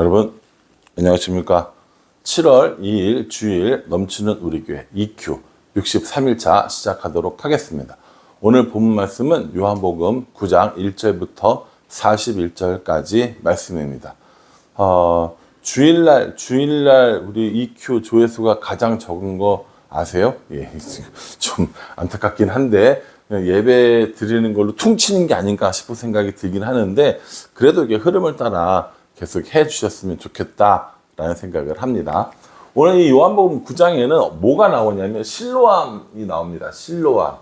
여러분 안녕하십니까? 7월 2일 주일 넘치는 우리 교회 EQ 63일차 시작하도록 하겠습니다. 오늘 본 말씀은 요한복음 9장 1절부터 41절까지 말씀입니다. 어, 주일날 주일날 우리 EQ 조회수가 가장 적은 거 아세요? 예, 좀 안타깝긴 한데 예배 드리는 걸로 퉁치는 게 아닌가 싶은 생각이 들긴 하는데 그래도 이게 흐름을 따라 계속 해 주셨으면 좋겠다라는 생각을 합니다. 오늘 이 요한복음 9장에는 뭐가 나오냐면 실로암이 나옵니다. 실로암.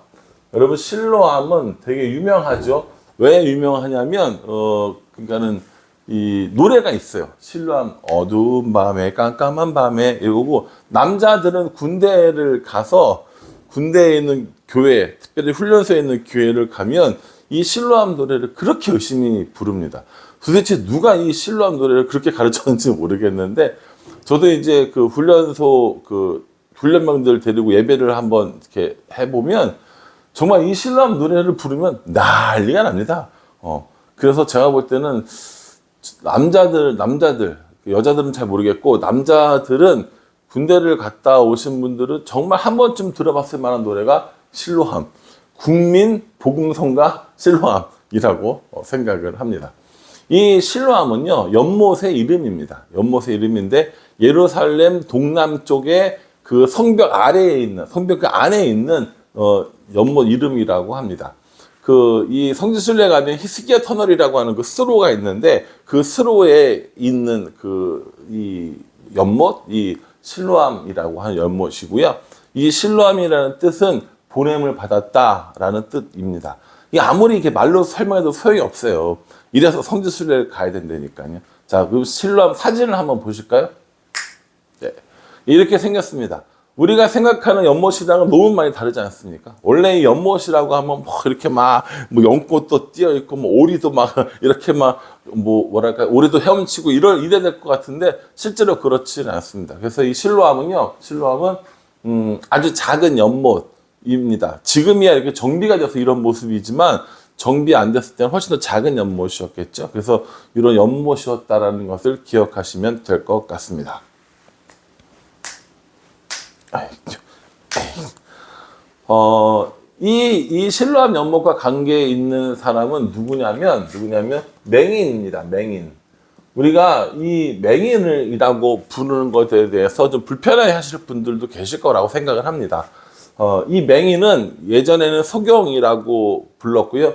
여러분 실로암은 되게 유명하죠. 왜 유명하냐면 어 그러니까는 이 노래가 있어요. 실로암 어두운 밤에 깜깜한 밤에 이거고 남자들은 군대를 가서 군대에 있는 교회, 특별히 훈련소에 있는 교회를 가면 이 실로암 노래를 그렇게 열심히 부릅니다. 도대체 누가 이 실로암 노래를 그렇게 가르쳤는지 모르겠는데 저도 이제 그 훈련소 그 훈련병들 데리고 예배를 한번 이렇게 해보면 정말 이 실로암 노래를 부르면 난리가 납니다. 어 그래서 제가 볼 때는 남자들 남자들 여자들은 잘 모르겠고 남자들은 군대를 갔다 오신 분들은 정말 한 번쯤 들어봤을 만한 노래가 실로함 국민 복음성가 실로함이라고 어, 생각을 합니다. 이 실로함은요 연못의 이름입니다. 연못의 이름인데 예루살렘 동남쪽에 그 성벽 아래에 있는 성벽 그 안에 있는 어, 연못 이름이라고 합니다. 그 이 성지순례 가면 히스기야 터널이라고 하는 그 스로가 있는데 그 스로에 있는 그 이 연못 이 실로암이라고 하는 연못이고요. 이 실로암이라는 뜻은 보냄을 받았다라는 뜻입니다. 이 아무리 이렇게 말로 설명해도 소용이 없어요. 이래서 성지 순례를 가야 된다니까요. 자, 그 실로암 사진을 한번 보실까요? 네. 이렇게 생겼습니다. 우리가 생각하는 연못이랑은 너무 많이 다르지 않습니까? 원래 이 연못이라고 하면 뭐 이렇게 막 뭐 연꽃도 띄어 있고 뭐 오리도 막 이렇게 막 뭐 뭐랄까 오리도 헤엄치고 이럴 이래 될 것 같은데 실제로 그렇지는 않습니다. 그래서 이 실로암은요, 실로암은 음, 아주 작은 연못입니다. 지금이야 이렇게 정비가 돼서 이런 모습이지만 정비 안 됐을 때는 훨씬 더 작은 연못이었겠죠. 그래서 이런 연못이었다라는 것을 기억하시면 될 것 같습니다. 어, 이, 이 실로암 연못과 관계에 있는 사람은 누구냐면, 누구냐면, 맹인입니다, 맹인. 우리가 이 맹인이라고 부르는 것에 대해서 좀 불편해 하실 분들도 계실 거라고 생각을 합니다. 어, 이 맹인은 예전에는 소경이라고 불렀고요.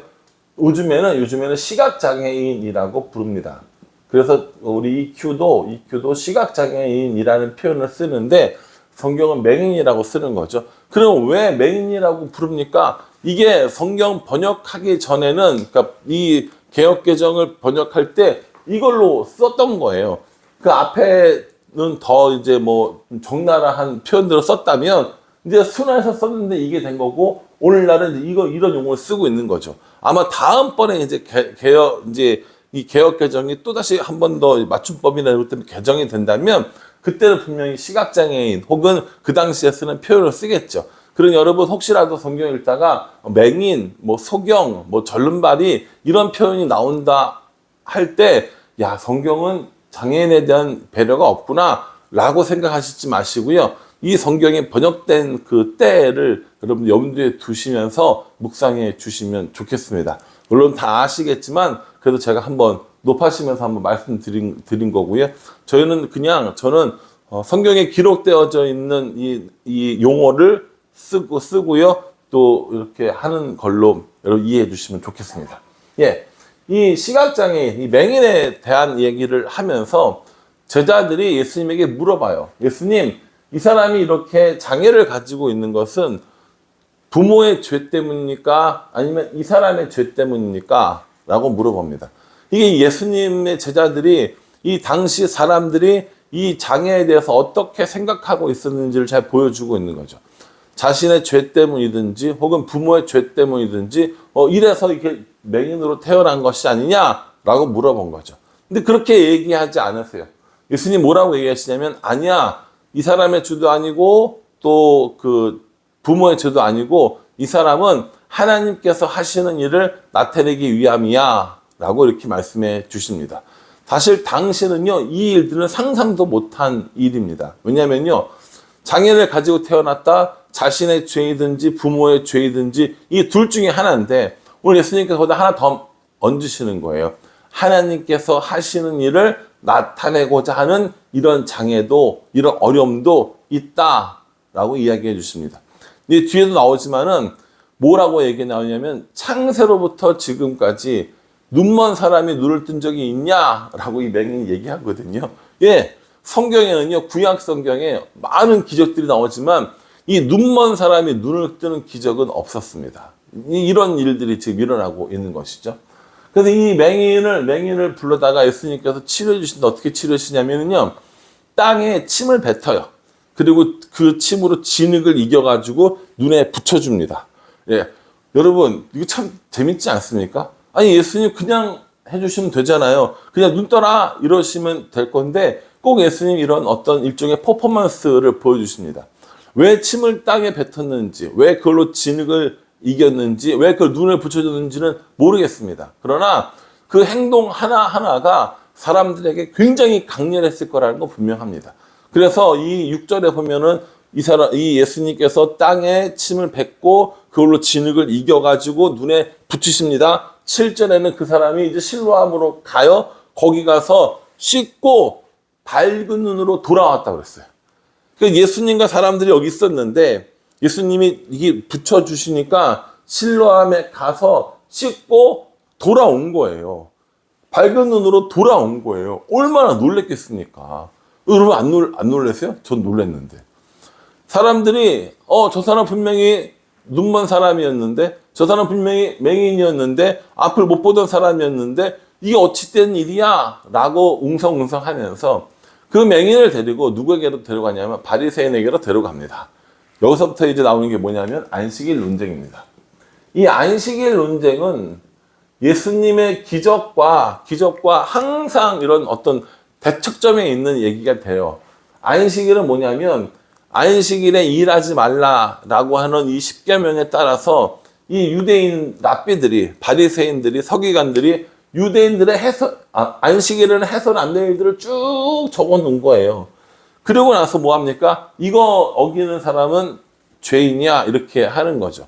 요즘에는, 요즘에는 시각장애인이라고 부릅니다. 그래서 우리 EQ도, EQ도 시각장애인이라는 표현을 쓰는데, 성경은 맹인이라고 쓰는 거죠. 그럼 왜 맹인이라고 부릅니까? 이게 성경 번역하기 전에는, 그러니까 이 개혁 개정을 번역할 때 이걸로 썼던 거예요. 그 앞에는 더 이제 뭐 적나라한 표현들을 썼다면 이제 순화해서 썼는데 이게 된 거고 오늘날은 이거 이런 용어를 쓰고 있는 거죠. 아마 다음번에 이제 개, 개혁 이제 이 개혁 개정이 또 다시 한 번 더 맞춤법이나 이런 것 때문에 개정이 된다면 그때는 분명히 시각장애인 혹은 그 당시에 쓰는 표현을 쓰겠죠. 그럼 여러분 혹시라도 성경 읽다가 맹인, 뭐 소경, 뭐 절름발이 이런 표현이 나온다 할 때, 야, 성경은 장애인에 대한 배려가 없구나 라고 생각하시지 마시고요. 이 성경에 번역된 그 때를 여러분 염두에 두시면서 묵상해 주시면 좋겠습니다. 물론 다 아시겠지만 그래도 제가 한번 높아시면서 한번 말씀드린 드린 거고요. 저희는 그냥 저는 어, 성경에 기록되어져 있는 이, 이 용어를 쓰고 쓰고요. 또 이렇게 하는 걸로 여러분 이해해 주시면 좋겠습니다. 예. 이 시각장애인, 이 맹인에 대한 얘기를 하면서 제자들이 예수님에게 물어봐요. 예수님, 이 사람이 이렇게 장애를 가지고 있는 것은 부모의 죄 때문입니까? 아니면 이 사람의 죄 때문입니까? 라고 물어봅니다. 이게 예수님의 제자들이 이 당시 사람들이 이 장애에 대해서 어떻게 생각하고 있었는지를 잘 보여주고 있는 거죠. 자신의 죄 때문이든지 혹은 부모의 죄 때문이든지 어 이래서 이렇게 맹인으로 태어난 것이 아니냐라고 물어본 거죠. 근데 그렇게 얘기하지 않으세요. 예수님 뭐라고 얘기하시냐면 아니야 이 사람의 죄도 아니고 또 그 부모의 죄도 아니고 이 사람은 하나님께서 하시는 일을 나타내기 위함이야 라고 이렇게 말씀해 주십니다. 사실 당시는요, 이 일들은 상상도 못한 일입니다. 왜냐면요, 장애를 가지고 태어났다 자신의 죄이든지 부모의 죄이든지 이 둘 중에 하나인데 오늘 예수님께서 거기다 하나 더 얹으시는 거예요. 하나님께서 하시는 일을 나타내고자 하는 이런 장애도 이런 어려움도 있다 라고 이야기해 주십니다. 뒤에도 나오지만은 뭐라고 얘기 나오냐면 창세로부터 지금까지 눈먼 사람이 눈을 뜬 적이 있냐라고 이 맹인이 얘기하거든요. 예, 성경에는요 구약 성경에 많은 기적들이 나오지만 이 눈먼 사람이 눈을 뜨는 기적은 없었습니다. 이- 이런 일들이 지금 일어나고 있는 것이죠. 그래서 이 맹인을 맹인을 불러다가 예수님께서 치료해 주신다 어떻게 치료하시냐면요 땅에 침을 뱉어요. 그리고 그 침으로 진흙을 이겨 가지고 눈에 붙여 줍니다. 예, 여러분 이거 참 재밌지 않습니까? 아니 예수님 그냥 해주시면 되잖아요. 그냥 눈 떠라 이러시면 될 건데 꼭 예수님 이런 어떤 일종의 퍼포먼스를 보여주십니다. 왜 침을 땅에 뱉었는지, 왜 그걸로 진흙을 이겼는지, 왜 그걸 눈에 붙여줬는지는 모르겠습니다. 그러나 그 행동 하나하나가 사람들에게 굉장히 강렬했을 거라는 건 분명합니다. 그래서 이 6절에 보면은 이 사람, 이 예수님께서 땅에 침을 뱉고 그걸로 진흙을 이겨가지고 눈에 붙이십니다. 7절에는 그 사람이 이제 실로암으로 가요. 거기 가서 씻고 밝은 눈으로 돌아왔다고 그랬어요. 그 예수님과 사람들이 여기 있었는데 예수님이 이게 붙여 주시니까 실로암에 가서 씻고 돌아온 거예요. 밝은 눈으로 돌아온 거예요. 얼마나 놀랬겠습니까? 여러분 안, 놀, 안 놀랐어요? 전 놀랐는데. 사람들이 어 저 사람 분명히 눈먼 사람이었는데 저 사람 분명히 맹인이었는데 앞을 못 보던 사람이었는데 이게 어찌된 일이야? 라고 웅성웅성 하면서 그 맹인을 데리고 누구에게로 데려가냐면 바리새인에게로 데려갑니다. 여기서부터 이제 나오는 게 뭐냐면 안식일 논쟁입니다. 이 안식일 논쟁은 예수님의 기적과 기적과 항상 이런 어떤 대척점에 있는 얘기가 돼요. 안식일은 뭐냐면 안식일에 일하지 말라라고 하는 이 십계명에 따라서 이 유대인 랍비들이 바리새인들이 서기관들이 유대인들의 해설 아, 안식일에는 해설 안 된 일들을 쭉 적어 놓은 거예요. 그러고 나서 뭐 합니까? 이거 어기는 사람은 죄인이야 이렇게 하는 거죠.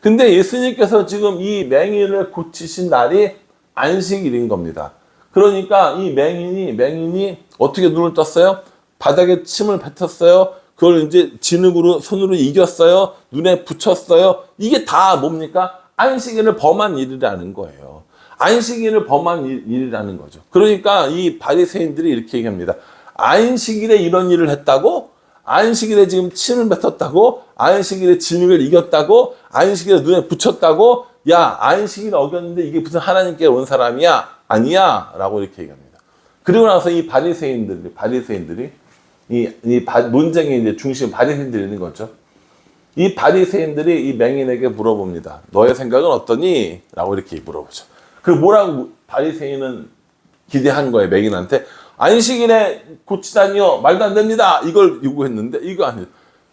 근데 예수님께서 지금 이 맹인을 고치신 날이 안식일인 겁니다. 그러니까 이 맹인이 맹인이 어떻게 눈을 떴어요? 바닥에 침을 뱉었어요. 그걸 이제 진흙으로 손으로 이겼어요. 눈에 붙였어요. 이게 다 뭡니까? 안식일을 범한 일이라는 거예요. 안식일을 범한 일, 일이라는 거죠. 그러니까 이 바리새인들이 이렇게 얘기합니다. 안식일에 이런 일을 했다고? 안식일에 지금 침을 뱉었다고? 안식일에 진흙을 이겼다고? 안식일에 눈에 붙였다고? 야, 안식일 어겼는데 이게 무슨 하나님께 온 사람이야? 아니야? 라고 이렇게 얘기합니다. 그리고 나서 이 바리새인들이, 바리새인들이, 이, 이 바, 논쟁의 이제 중심 바리새인들이 있는 거죠. 이 바리새인들이 이 맹인에게 물어봅니다. 너의 생각은 어떠니? 라고 이렇게 물어보죠. 그 뭐라고 바리새인은 기대한 거예요, 맹인한테. 안식일에 고치다니요, 말도 안 됩니다. 이걸 요구했는데, 이거 아니에요.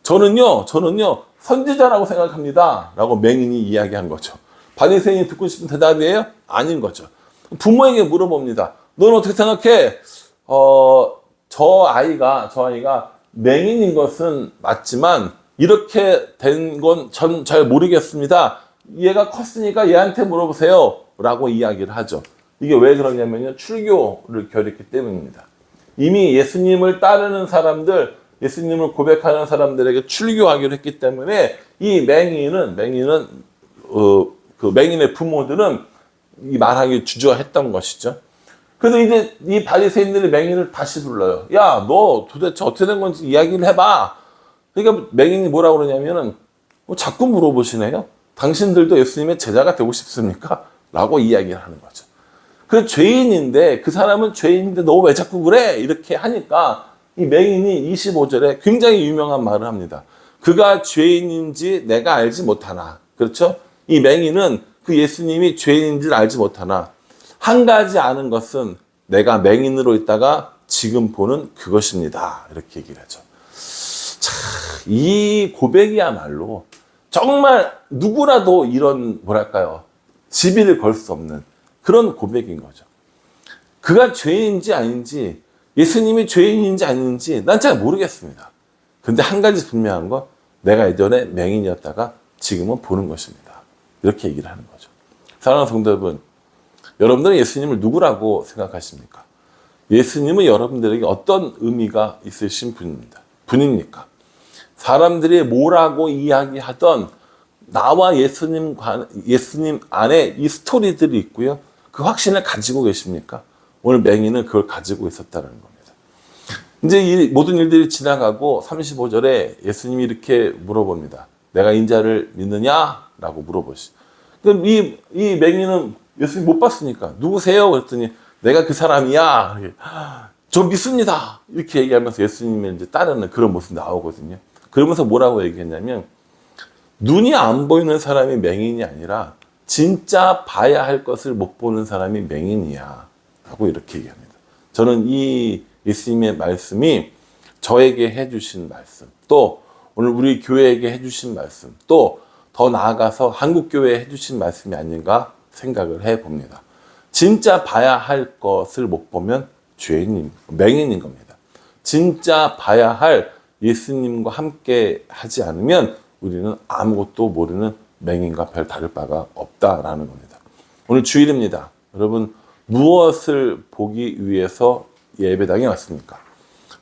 저는요, 저는요, 선지자라고 생각합니다. 라고 맹인이 이야기한 거죠. 바리새인이 듣고 싶은 대답이에요? 아닌 거죠. 부모에게 물어봅니다. 넌 어떻게 생각해? 어, 저 아이가, 저 아이가 맹인인 것은 맞지만, 이렇게 된 건 전 잘 모르겠습니다. 얘가 컸으니까 얘한테 물어보세요. 라고 이야기를 하죠. 이게 왜 그러냐면요. 출교를 결했기 때문입니다. 이미 예수님을 따르는 사람들, 예수님을 고백하는 사람들에게 출교하기로 했기 때문에 이 맹인은, 맹인은, 어, 그 맹인의 부모들은 이 말하기 주저했던 것이죠. 그래서 이제 이 바리새인들이 맹인을 다시 불러요. 야, 너 도대체 어떻게 된 건지 이야기를 해봐. 그러니까 맹인이 뭐라 그러냐면은 뭐 자꾸 물어보시네요. 당신들도 예수님의 제자가 되고 싶습니까? 라고 이야기를 하는 거죠. 그 죄인인데 그 사람은 죄인인데 너 왜 자꾸 그래? 이렇게 하니까 이 맹인이 25절에 굉장히 유명한 말을 합니다. 그가 죄인인지 내가 알지 못하나. 그렇죠? 이 맹인은 그 예수님이 죄인인지를 알지 못하나 한 가지 아는 것은 내가 맹인으로 있다가 지금 보는 그것입니다. 이렇게 얘기를 하죠. 이 고백이야말로 정말 누구라도 이런 뭐랄까요 시비를 걸 수 없는 그런 고백인 거죠. 그가 죄인인지 아닌지 예수님이 죄인인지 아닌지 난 잘 모르겠습니다. 근데 한 가지 분명한 건 내가 예전에 맹인이었다가 지금은 보는 것입니다. 이렇게 얘기를 하는 거죠. 사랑하는 성도 여러분, 여러분들은 예수님을 누구라고 생각하십니까? 예수님은 여러분들에게 어떤 의미가 있으신 분입니다. 분입니까? 사람들이 뭐라고 이야기하던 나와 예수님 관, 예수님 안에 이 스토리들이 있고요. 그 확신을 가지고 계십니까? 오늘 맹인은 그걸 가지고 있었다는 겁니다. 이제 이 모든 일들이 지나가고 35절에 예수님이 이렇게 물어봅니다. 내가 인자를 믿느냐? 라고 물어보시. 그럼 이, 이 맹인은 예수님 못 봤으니까 누구세요? 그랬더니 내가 그 사람이야. 저 믿습니다. 이렇게 얘기하면서 예수님을 이제 따르는 그런 모습 나오거든요. 그러면서 뭐라고 얘기했냐면 눈이 안 보이는 사람이 맹인이 아니라 진짜 봐야 할 것을 못 보는 사람이 맹인이야. 라고 이렇게 얘기합니다. 저는 이 예수님의 말씀이 저에게 해주신 말씀, 또 오늘 우리 교회에게 해주신 말씀, 또 더 나아가서 한국교회에 해주신 말씀이 아닌가 생각을 해 봅니다. 진짜 봐야 할 것을 못 보면 죄인인, 맹인인 겁니다. 진짜 봐야 할 예수님과 함께 하지 않으면 우리는 아무것도 모르는 맹인과 별 다를 바가 없다라는 겁니다. 오늘 주일입니다. 여러분, 무엇을 보기 위해서 예배당에 왔습니까?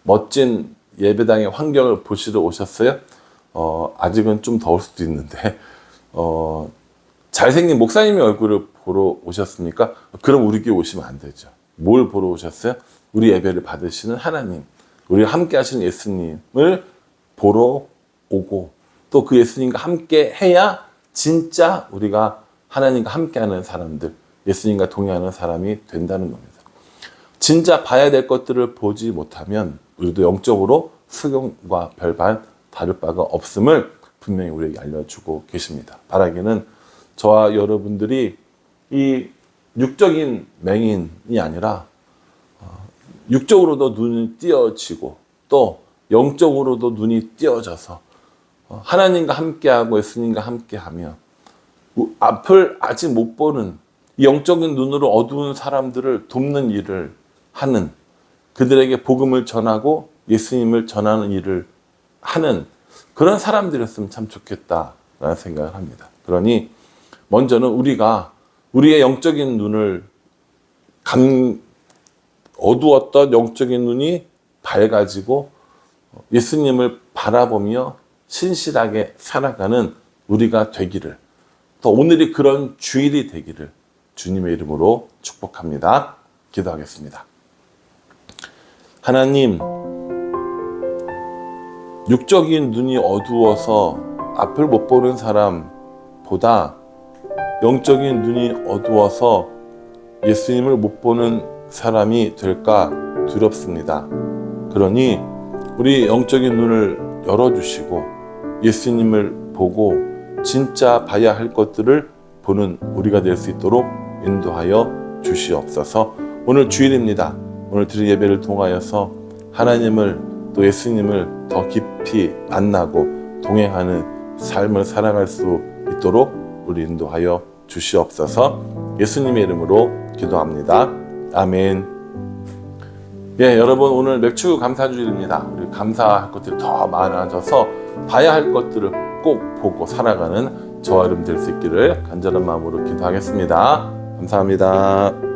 멋진 예배당의 환경을 보시러 오셨어요? 어, 아직은 좀 더울 수도 있는데, 어, 잘생긴 목사님의 얼굴을 보러 오셨습니까? 그럼 우리 교회 오시면 안 되죠. 뭘 보러 오셨어요? 우리 예배를 받으시는 하나님, 우리와 함께 하시는 예수님을 보러 오고 또 그 예수님과 함께 해야 진짜 우리가 하나님과 함께 하는 사람들, 예수님과 동행하는 사람이 된다는 겁니다. 진짜 봐야 될 것들을 보지 못하면 우리도 영적으로 수경과 별반 다를 바가 없음을 분명히 우리에게 알려주고 계십니다. 바라기는 저와 여러분들이 이 육적인 맹인이 아니라 어, 육적으로도 눈이 띄어지고 또 영적으로도 눈이 띄어져서 어, 하나님과 함께하고 예수님과 함께하며 앞을 아직 못 보는 이 영적인 눈으로 어두운 사람들을 돕는 일을 하는 그들에게 복음을 전하고 예수님을 전하는 일을 하는 그런 사람들이었으면 참 좋겠다라는 생각을 합니다. 그러니 먼저는 우리가 우리의 영적인 눈을 감 어두웠던 영적인 눈이 밝아지고 예수님을 바라보며 신실하게 살아가는 우리가 되기를 또 오늘이 그런 주일이 되기를 주님의 이름으로 축복합니다. 기도하겠습니다. 하나님, 육적인 눈이 어두워서 앞을 못 보는 사람보다 영적인 눈이 어두워서 예수님을 못 보는 사람이 될까 두렵습니다. 그러니 우리 영적인 눈을 열어주시고 예수님을 보고 진짜 봐야 할 것들을 보는 우리가 될 수 있도록 인도하여 주시옵소서 오늘 주일입니다. 오늘 드린 예배를 통하여서 하나님을 또 예수님을 더 깊이 만나고 동행하는 삶을 살아갈 수 있도록 우리 인도하여 주시옵소서 예수님의 이름으로 기도합니다. 아멘. 예, 여러분 오늘 맥주 감사주일입니다. 우리 감사할 것들이 더 많아져서 봐야 할 것들을 꼭 보고 살아가는 저와 여러분 될 수 있기를 간절한 마음으로 기도하겠습니다. 감사합니다.